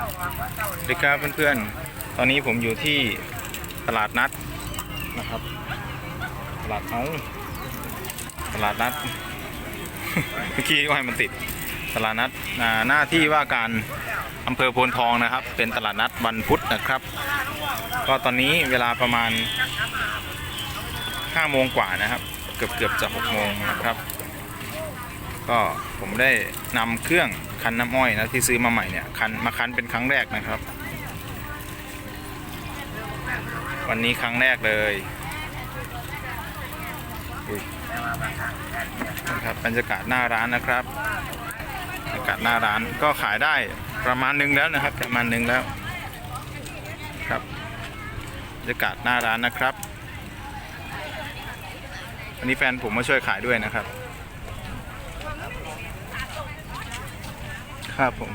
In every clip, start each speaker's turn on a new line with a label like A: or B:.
A: สวัสดีครับเพื่อนๆ ตอนนี้ผมอยู่ที่ตลาดนัดนะครับ ตลาดเอาตลาดนัด เมื่อกี้ก็ให้มันติด ตลาดนัดหน้าที่ว่าการอำเภอโพนทองนะครับ เป็นตลาดนัดวันพุธนะครับ ก็ตอนนี้เวลาประมาณ5โมงกว่านะครับ เกือบเกือบจะ6โมงนะครับ ก็ผมได้นำเครื่อง คันน้ำอ้อยนะที่ซื้อมาใหม่เนี่ยคันมาคันเป็นครั้งแรกนะครับ วันนี้ครั้งแรกเลยนะครับบรรยากาศหน้าร้านนะครับบรรยากาศหน้าร้านก็ขายได้ประมาณหนึงแล้วนะครับ ประมาณหนึงแล้วครับบรรยากาศหน้าร้านนะครับวันนี้แฟนผมมาช่วยขายด้วยนะครับ ครับผม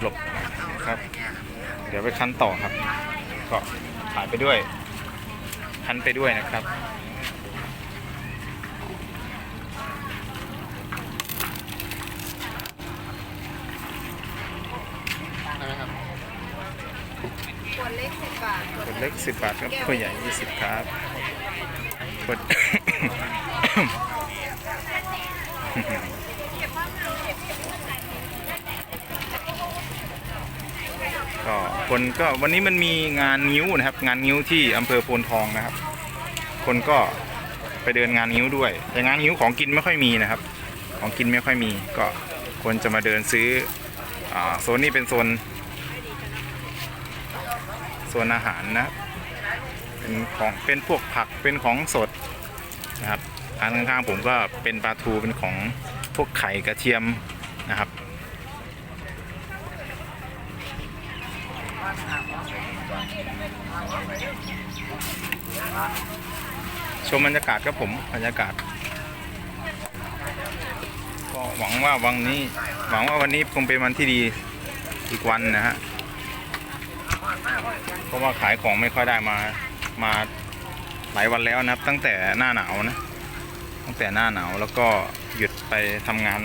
A: หลบครับ เดี๋ยวไปคั้นต่อครับ ก็ขายไปด้วย คั้นไปด้วยนะครับ
B: ขวดเล็กสิบบาทขวด
A: ขวดเล็ก10บาทครับขวดใหญ่20ครับขวด ก็ คนก็วันนี้มันมีงานนิ้วนะครับ งานนิ้วที่อำเภอโพนทองนะครับ คนก็ไปเดินงานนิ้วด้วย แต่งานนิ้วของกินไม่ค่อยมีนะครับ ของกินไม่ค่อยมี ก็คนจะมาเดินซื้ออโซนนี้เป็นโซนโซนอาหารนะเป็นของเป็นพวกผักเป็นของสดนะครับทางข้างๆผมก็เป็นปลาทูเป็นของพวกไข่กระเทียมนะครับ ชมบรรยากาศครับผมบรรยากาศ ก็หวังว่าวันนี้ หวังว่าวันนี้คงเป็นวันที่ดีอีกวันนะฮะเพราะว่าขายของไม่ค่อยได้มามาหลายวันแล้วนะครับ ตั้งแต่หน้าหนาวนะ ตั้งแต่หน้าหนาวแล้วก็หยุดไปทำงาน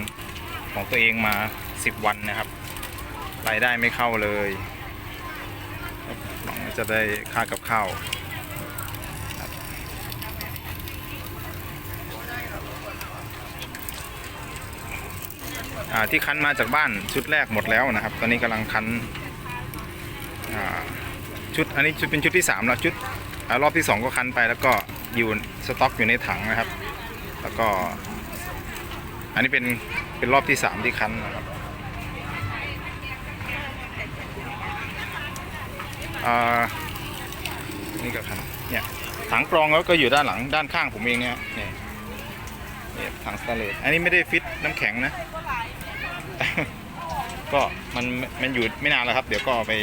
A: ของตัวเองมา10วันนะครับรายได้ไม่เข้าเลย จะได้ค่ากับข้าวที่คั้นมาจากบ้านชุดแรกหมดแล้วนะครับ ตอนนี้กำลังคั้นชุดอันนี้ชุดเป็นชุดที่3แล้วชุดอรอบที่ 2 ก็คันไปแล้วก็อยู่สต็อกอยู่ในถังนะครับ แล้วก็ อันนี้เป็นเป็นรอบที่ 3 ที่คันนะครับ อ่านี่ก็คันเนี่ยถังกรองแล้วก็อยู่ด้านหลังด้านข้างผมเองเนี่ยเนี่ยเนี่ยถังสแตนเลสอันนี้ไม่ได้ฟิตน้ำแข็งนะ ก็มันมันอยู่ไม่นานแล้วครับ เดี๋ยวก็ไป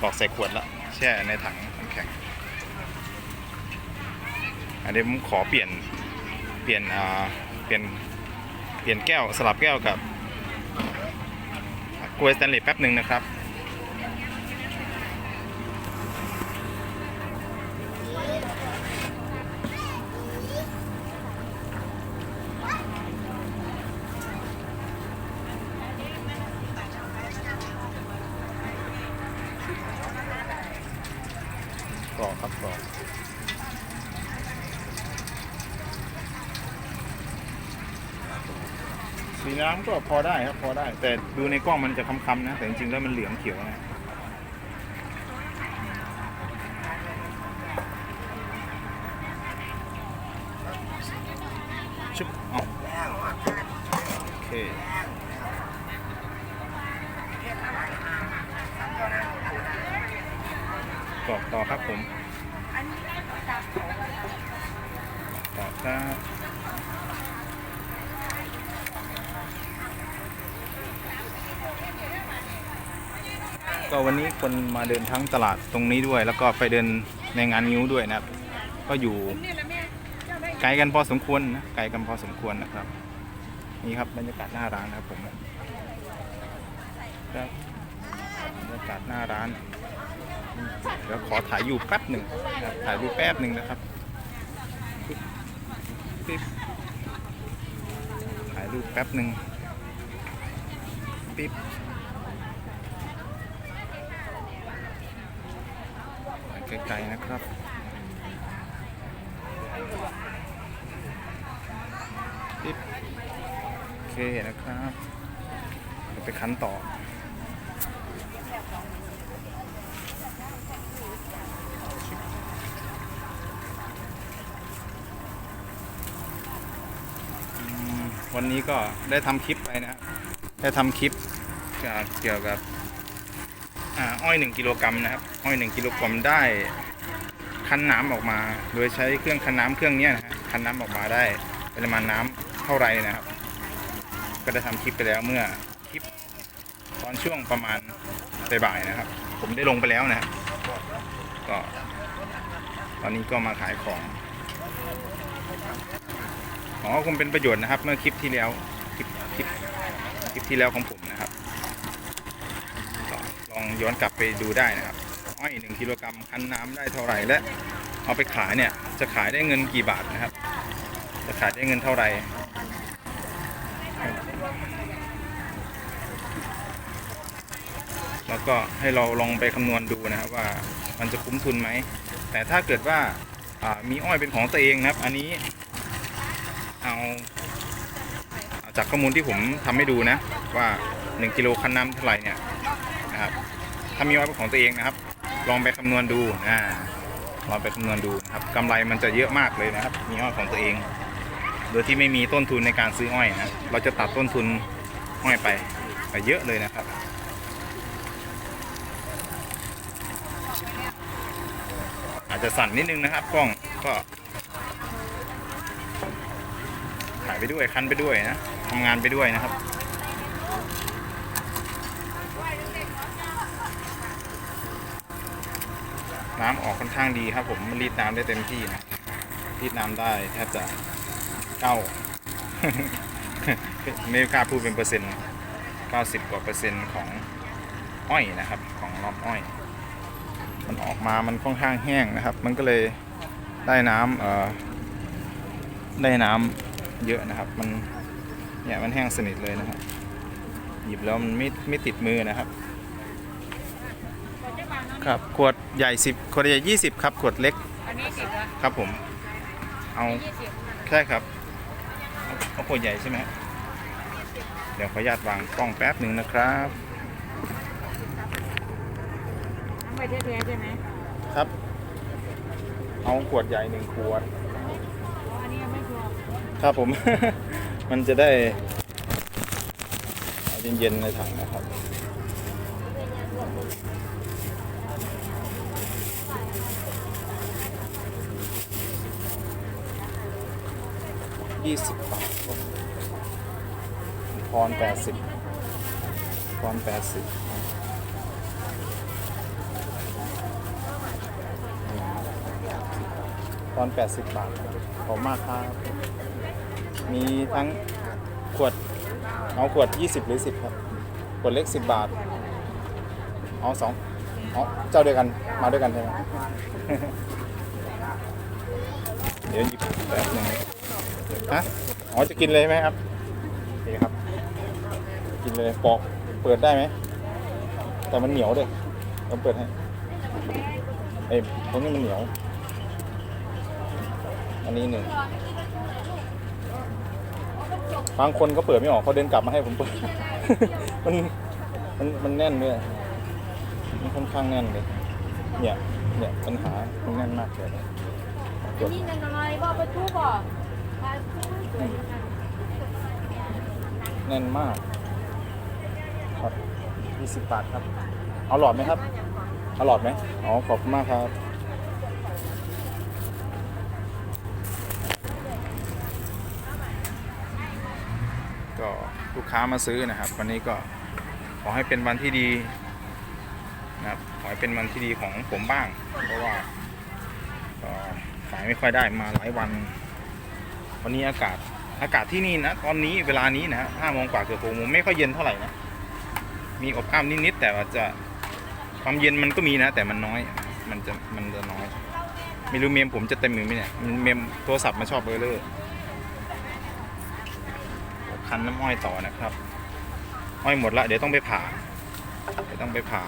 A: กรอกใส่ขวดละแช่ในถังน้ำแข็ง อันนี้ผมขอเปลี่ยนเปลี่ยนอ่าเปลี่ยนเปลี่ยนแก้วสลับแก้วกับกลวยสแตนเลสแป๊บหนึ่งนะครับ ก รอกครับกรอกสีน้ำก็พอได้ครับพอได้ แต่ดูในกล้องมันจะคำๆนะ แต่จริงๆแล้วมันเหลืองเขียวนะ ต่อครับก็วันนี้คนมาเดินทั้งตลาดตรงนี้ด้วย แล้วก็ไปเดินในงานนิ้วด้วยนะครับ ก็อยู่ไกลกันพอสมควรนะไกลกันพอสมควรนะครับ นี่ครับบรรยากาศหน้าร้านนะครับผมครับบรรยากาศหน้าร้าน เดี๋ยวขอถ่ายอยู่แป๊บหนึ่งถ่ายรูปแป๊บหนึ่งนะครับปิ๊บถ่ายรูปแป๊บหนึ่งปิ๊บไกลๆนะครับปิ๊บโอเคนะครับ ไปคันต่อ วันนี้ก็ได้ทำคลิปไปนะครับได้ทำคลิปเกี่ยวกับอ้อยหนึ่งกิโลกรัมนะครับ อ้อยหนึ่งกิโลกรัมได้คั้นน้ำออกมา โดยใช้เครื่องคั้นน้ำเครื่องนี้นะฮะคั้นน้ำออกมาได้ปริมาณน้ำเท่าไรนะครับ ก็ได้ทำคลิปไปแล้วเมื่อคลิปตอนช่วงประมาณบ่ายๆนะครับ ผมได้ลงไปแล้วนะครับก็ตอนนี้ก็มาขายของ ของก็คงเป็นประโยชน์นะครับ เมื่อคลิปที่แล้วคลิปคลิปคลิปที่แล้วของผมนะครับ ลองย้อนกลับไปดูได้นะครับอ้อยหนึ่งกิโลกรัมคั้นน้ำได้เท่าไหร่และเอาไปขายเนี่ยจะขายได้เงินกี่บาทนะครับ จะขายได้เงินเท่าไหร่แล้วก็ให้เราลองไปคำนวณดูนะครับว่ามันจะคุ้มทุนไหม แต่ถ้าเกิดว่ามีอ้อยเป็นของตัวเองนะครับ อันนี้ จากข้อมูลที่ผมทำให้ดูนะ ว่า 1 กิโลคันน้ำเท่าไหร่เนี่ยนะครับถ้ามีไว้เป็นของตัวเองนะครับ ลองไปคำนวณดูนะลองไปคำนวณดูนะครับกำไรมันจะเยอะมากเลยนะครับ มีอ้อยของตัวเอง โดยที่ไม่มีต้นทุนในการซื้ออ้อยนะเราจะตัดต้นทุนอ้อยไปไปเยอะเลยนะครับอาจจะสั่นนิดนึงนะครับกล้องก็ ถ่ายไปด้วยคันไปด้วยนะทำงานไปด้วยนะครับน้ำออกค่อนข้างดีครับ ผมรีดน้ำได้เต็มที่นะรีดน้ำได้แทบจะเก้าไม่กล้าพูดเป็นเปอร์เซ็นต์90กว่าเปอร์เซ็นต์ของอ้อยนะครับ ของรอบอ้อย มันออกมามันค่อนข้างแห้งนะครับ มันก็เลยได้น้ำเอ่อได้น้ำ เยอะนะครับ มันเนี่ยมันแห้งสนิทเลยนะครับ หยิบแล้วมันไม่ไม่ติดมือนะครับ ครับขวดใหญ่10ขวดใหญ่ 20 ครับ ขวดเล็ก
B: อันนี้สิบละ
A: ครับผม เอา
B: ยี่สิบ
A: ใช่ครับเอาเอาขวดใหญ่ใช่ไหมฮะเดี๋ยวขออนุญาตวางกล้องแป๊บหนึ่งนะครับ
B: น้ำใบเทศๆใช่ไหม
A: ครับ เอาขวดใหญ่หนึ่งขวด
B: อันนี้ยังไม่ชัวร์
A: ครับผม มันจะได้เอาเย็นๆในถังนะครับยี่สิบบาทพรแปดสิบพรแปดสิบพรแปดสิบบาทขอบคุณมากครับ มีทั้งขวดเอาขวด 20 หรือ 10 ครับ ขวดเล็ก 10 บาท เอาสองเอาเจ้าเดียวกัน มาด้วยกันใช่ไหม เดี๋ยวหยิบแป๊บหนึงฮะอ๋อจะกินเลยไหมครับโอเคครับ กินเลยปอกเปิดได้ไหม แต่มันเหนียวด้วยเราเปิดให้เอ้ยตรงนี้มันเหนียว อันนี้หนึ่ง บางคนก็เปิดไม่ออกเขาเดินกลับมาให้ผมเปิด มันมันมันแน่นเลยมันค่อนข้างแน่นเลย เนี่ยเนี่ยปัญหามันแน่นมากเลยกด
B: นี่นันน้อยบอกไปทุบบ่ไปทุบ
A: แน่นมากครับยี่สิบบาทครับ เอาหลอดไหมครับ เอาหลอดไหมอ๋อขอบคุณมากครับ ก็ ลูกค้ามาซื้อนะครับ วันนี้ก็ขอให้เป็นวันที่ดีนะครับขอให้เป็นวันที่ดีของผมบ้าง เพราะว่าขายไม่ค่อยได้มาหลายวัน วันนี้อากาศอากาศที่นี่นะตอนนี้เวลานี้นะฮะห้าโมงกว่าเกือบหกโมงไม่ค่อยเย็นเท่าไหร่นะมีอบอ้าวนิดๆแต่ว่าจะความเย็นมันก็มีนะ แต่มันน้อย มันจะมันจะน้อยไม่รู้เมมผมจะเต็มหรือไม่เนี่ยเมมโทรศัพท์มันชอบเบอร์เลอร์ คันน้ำอ้อยต่อนะครับ อ้อยหมดละเดี๋ยวต้องไปผ่าเดี๋ยวต้องไปผ่า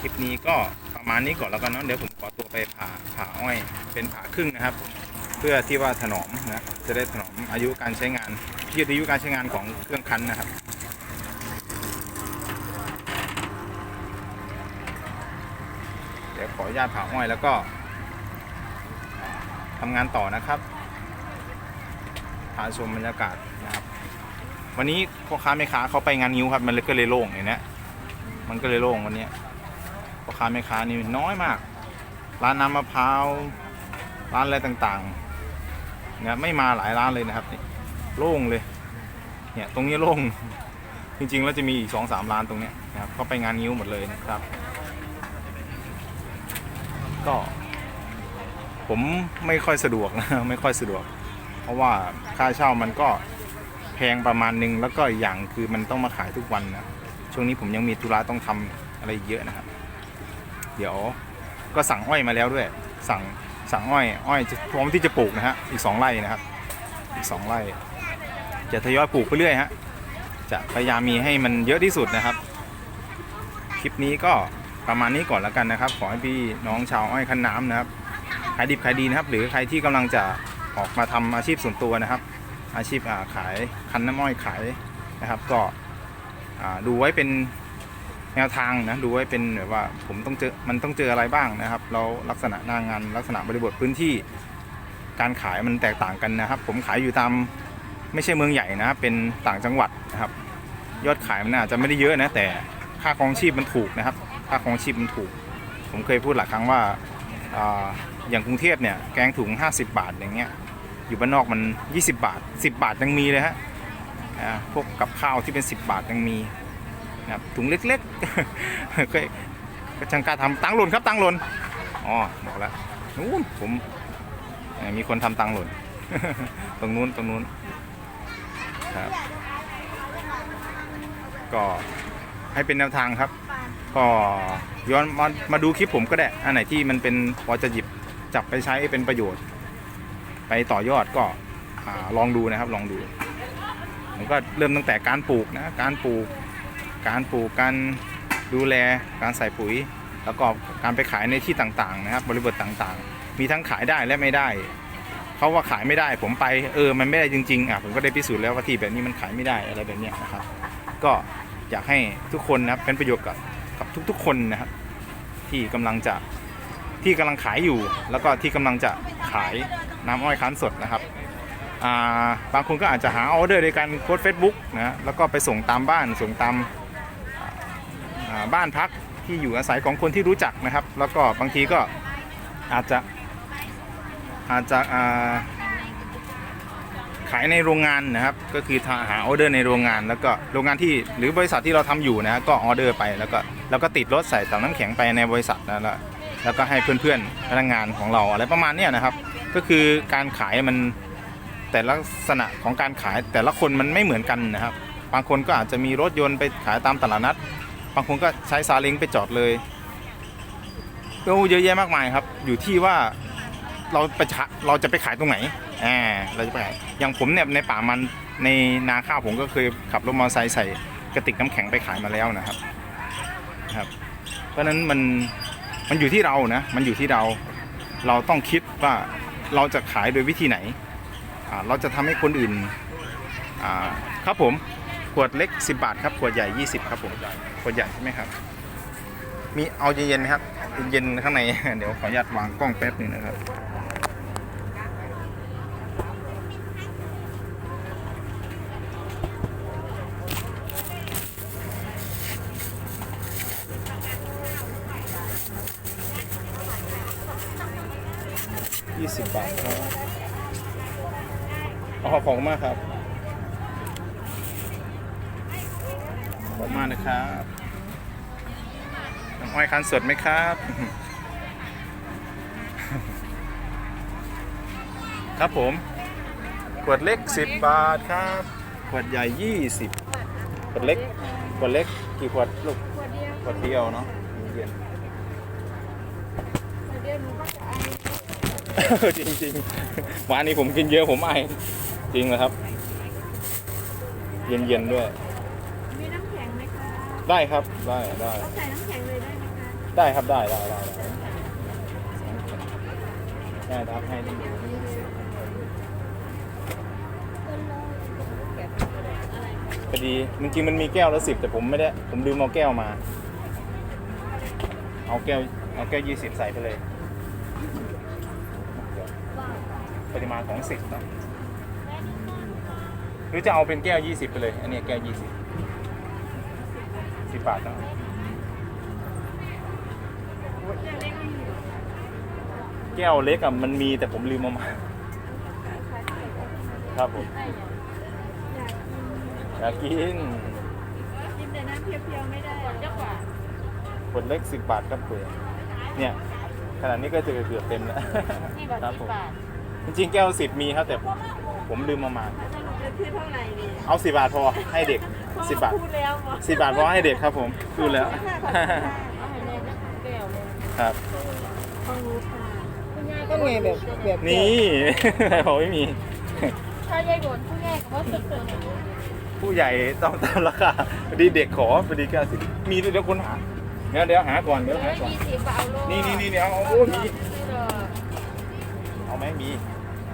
A: คลิปนี้ก็ประมาณนี้ก่อนแล้วกันเนาะเดี๋ยวผมขอตัวไปผ่าผ่าอ้อยเป็นผ่าครึ่งนะครับ เพื่อที่ว่าถนอมนะจะได้ถนอมอายุการใช้งานยืดอายุการใช้งานของเครื่องคั้นนะครับเดี๋ยวขออนุญาตผ่าอ้อยแล้วก็ทำงานต่อนะครับ พาชมบรรยากาศนะครับ วันนี้พ่อค้าแม่ค้าเขาไปงานนิ้วครับมันเลยก็เลยโล่งอย่างเนี้ยมันก็เลยโล่งวันนี้พ่อค้าแม่ค้านี่น้อยมาก ร้านน้ำมะพร้าวร้านอะไรต่างๆเนี่ยไม่มาหลายร้านเลยนะครับนี่โล่งเลยเนี่ยตรงนี้โล่งจริงๆแล้วจะมีอีกสองสามร้านตรงเนี้ยนะครับเขาไปงานนิ้วหมดเลยนะครับ ก็ผมไม่ค่อยสะดวกนะไม่ค่อยสะดวก เพราะว่าค่าเช่ามันก็แพงประมาณหนึงแล้วก็อย่างคือมันต้องมาขายทุกวันนะช่วงนี้ผมยังมีธุระต้องทำอะไรอีกเยอะนะครับ เดี๋ยวก็สั่งอ้อยมาแล้วด้วย สั่งสั่งอ้อยอ้อยพร้อมที่จะปลูกนะฮะอีกสองไร่นะครับ อีกสองไร่ จะทยอยปลูกไปเรื่อยฮะจะพยายามมีให้มันเยอะที่สุดนะครับ คลิปนี้ก็ประมาณนี้ก่อนแล้วกันนะครับ ขอให้พี่น้องชาวอ้อยคันน้ำนะครับขายดิบขายดีนะครับ หรือใครที่กำลังจะ ออกมาทำอาชีพส่วนตัวนะครับ อาชีพาขายคันน้ำอ้อยขายนะครับ ก็ดูไว้เป็นแนวทางนะดูไว้เป็นแบบว่าผมต้องเจอมันต้องเจออะไรบ้างนะครับแล้วลักษณะหน้างาน ลักษณะบริบทพื้นที่การขายมันแตกต่างกันนะครับ ผมขายอยู่ตามไม่ใช่เมืองใหญ่นะครับเป็นต่างจังหวัดนะครับ ยอดขายมันอาจจะไม่ได้เยอะนะแต่ค่าครองชีพมันถูกนะครับ ค่าครองชีพมันถูก ผมเคยพูดหลายครั้งว่า อย่างกรุงเทพเนี่ยแกงถุง 50 บาทอย่างเงี้ยอยู่บ้านนอกมัน 20 บาท 10 บาทยังมีเลยฮะพวกกับข้าวที่เป็น 10 บาทยังมีนะครับถุงเล็กๆเคยก็ช่างกล้ารทำตังหล่นครับตังหล่นอ๋อบอกแล้วนู้นผมมีคนทำตังหล่นตรงนู้นตรงนู้นครับก็ให้เป็นแนวทางครับ ก็ย้อนมามาดูคลิปผมก็ได้ อันไหนที่มันเป็นพอจะหยิบ จับไปใช้เป็นประโยชน์ ไปต่อยอดก็อลองดูนะครับลองดูผมก็เริ่มตั้งแต่การปลูกนะการปลูก การปลูกการดูแลการใส่ปุ๋ย แล้วก็การไปขายในที่ต่างๆ นะครับ บริบทต่างๆ มีทั้งขายได้และไม่ได้เขาว่าขายไม่ได้ ผมไปเออมันไม่ได้จริงๆอะผมก็ได้พิสูจน์แล้วว่าที่แบบนี้มันขายไม่ได้อะไรแบบเนี้ยนะครับ ก็อยากให้ทุกคนนะครับเป็นประโยชน์กับกับทุกๆ คนนะครับที่กำลังจะ ที่กำลังขายอยู่ แล้วก็ที่กำลังจะขายน้ำอ้อยคั้นสดนะครับาบางคนก็อาจจะหาออเดอร์โดยการโพสเฟซบุ๊กนะแล้วก็ไปส่งตามบ้านส่งตามาาบ้านพักที่อยู่อาศัยของคนที่รู้จักนะครับ แล้วก็บางทีก็อาจจะอาจจะาขายในโรงงานนะครับ ก็คือาหาออเดอร์ในโรงงาน แล้วก็โรงงานที่หรือบริษัทที่เราทำอยู่นะก็ออเดอร์ไปแล้วก็แล้วก็ติดรถใส่ถังน้ำแข็งไปในบริษัทนะแล้ว แล้วก็ให้เพื่อนๆพนักงานของเราอะไรประมาณเนี้ยนะครับ ก็คือการขายมันแต่ลักษณะของการขายแต่ละคนมันไม่เหมือนกันนะครับ บางคนก็อาจจะมีรถยนต์ไปขายตามตลาดนัด บางคนก็ใช้ซาเล้งไปจอดเลยก็เยอะแยะมากมายครับ อยู่ที่ว่าเราไปชะเราจะไปขายตรงไหนอ่าเราจะไปไหนอย่างผมเนี่ยในป่ามันในนาข้าวผมก็เคยขับรถมอเตอร์ไซค์ใส่กระติกน้ำแข็งไปขายมาแล้วนะครับนะครับ เพราะฉะนั้นมัน มันอยู่ที่เรานะ มันอยู่ที่เรา เราต้องคิดว่าเราจะขายโดยวิธีไหน เราจะทำให้คนอื่น ครับผม ขวดเล็ก 10 บาทครับ ขวดใหญ่ 20 ครับผม ขวดใหญ่ใช่ไหมครับ มีเอาเย็นๆไหมครับ เย็นๆข้างใน เดี๋ยวขออนุญาตวางกล้องแป๊บหนึงนะครับ ยี่สิบบาทครับเอาขอบคุณมากครับ ขอบคุณมากนะครับน้ำอ้อยคันสดไหมครับ ครับผม ขวดเล็ก 10 บาทครับ ขวดใหญ่ 20 ขวดเล็ก ขวดเล็กกี่ขวดลูก
B: ขวดเดียว
A: ขวดเดียวเนาะเย็น
B: ขวดเดียวหนูก็จะเอา
A: จริงจริงๆวันนี้ผมกินเยอะผมไอจริงเหรอครับ เย็นเย็นๆด้วย
B: มีน้ำแข็งไหมคะ
A: ได้ครับได้ได้
B: ก็ใส่น้ำแข็งเลยได้ไหมคะ
A: ได้ครับได้ได้ได้ได้ได้ครับให้ดูพอดีจริงๆมันมีแก้วละสิบแต่ผมไม่ได้ ผมลืมเอาแก้วมา เอาแก้วเอาแก้วยี่สิบใส่ไปเลย ปริมาณของสิบเนอะหรือจะเอาเป็นแก้วยี่สิบไปเลย อันนี้แก้วยี่สิบสิบบาทเนอะแก้วเล็กอะมันมีแต่ผมลืมเอามาครับผมอยากกิน
B: กินแต่น้ำเพียวๆไม่ได้หรอกเจ้าค่ะ
A: ขวดเล็กสิบบาทครับเพื่อนเนี่ยขนาดนี้ก็จะเกือบเต็มแล้ว
B: นี่บาท
A: ครับ
B: สิ
A: ผม
B: บบาท
A: จริงๆแก้วสิบมีครับ แต่ผมลืมเอามา
B: สรุปจะซื้อเท่าไหร่ดี
A: เอาสิบบาทพอให้เด็กสิบบาท
B: พูดแล้วหมด
A: สิบบาทพอให้เด็กครับ ผมพูดแล้ว
B: เอาให้เลยนะแก้วเลย
A: ครับ
B: ต้องรู้ค่ะคุณยาย
C: ก็ไงแบบแบบ
A: นี่ ผมไม่มี
B: ถ้ายายบ่นคุณยายก็ว่าสุดๆเนี่ย
A: ผู้ใหญ่ต้องตามราคาพอดีเด็กขอพอดีแก้วสิบมีเดี๋ยวคนหาเดี๋ยวเดี๋ยวหาก่อนเดี๋ยวหาก่อน
B: ยี่สิบเอาโล
A: นี่นี่นี่เดี๋ยวเอาโอ้มี
B: เออ
A: เอาไหมมี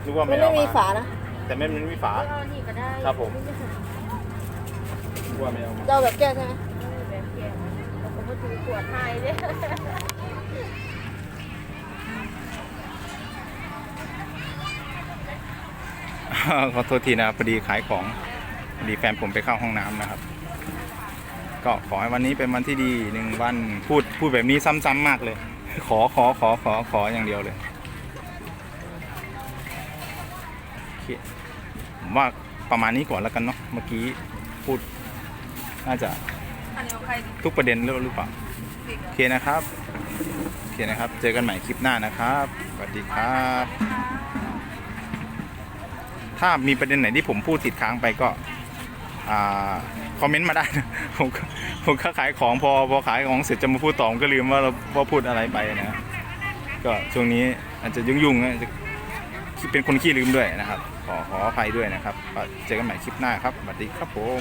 A: นึกว่า
C: มั
A: ไม่
C: น
A: เอา
C: ไม่มี
A: มา
C: ฝานะ
A: แต่ไม่มันมีฝา
B: เอานี่ก็ได้
A: ครับผม นึกว่าไม่เอามา
C: เราแบบแก้วใช่ไหม
B: แบบแก้วเราก็มาถือขวดให้เด้
A: ขอโทษทีนะครับพอดีขายของพอดีแฟนผมไปเข้าห้องน้ำนะครับ ก็ขอให้วันนี้เป็นวันที่ดีหนึ่งวันพูดพูดแบบนี้ซ้ำๆมากเลย ขอขอขอขอขออย่างเดียวเลย ว่าประมาณนี้ก่อนแล้วกันเนาะเมื่อกี้พูดน่าจะ
B: อันนี้เอาใคร
A: ทุกประเด็นแล้วหรือเปล่าโอเคนะครับโอเคนะครับ เจอกันใหม่คลิปหน้านะครับสวัสดีครับ ถ้ามีประเด็นไหนที่ผมพูดติดค้างไปก็อ่าคอมเมนต์มาได้นะผมก็ผมก็ขายของพอพอขายของเสร็จจะมาพูดต่อผมก็ลืมว่าเราว่าพูดอะไรไปนะก็ช่วงนี้อาจจะยุ่งๆนะจะเป็นคนขี้ลืมด้วยนะครับ ขอขออภัยด้วยนะครับ เจอกันใหม่คลิปหน้าครับสวัสดีครับผม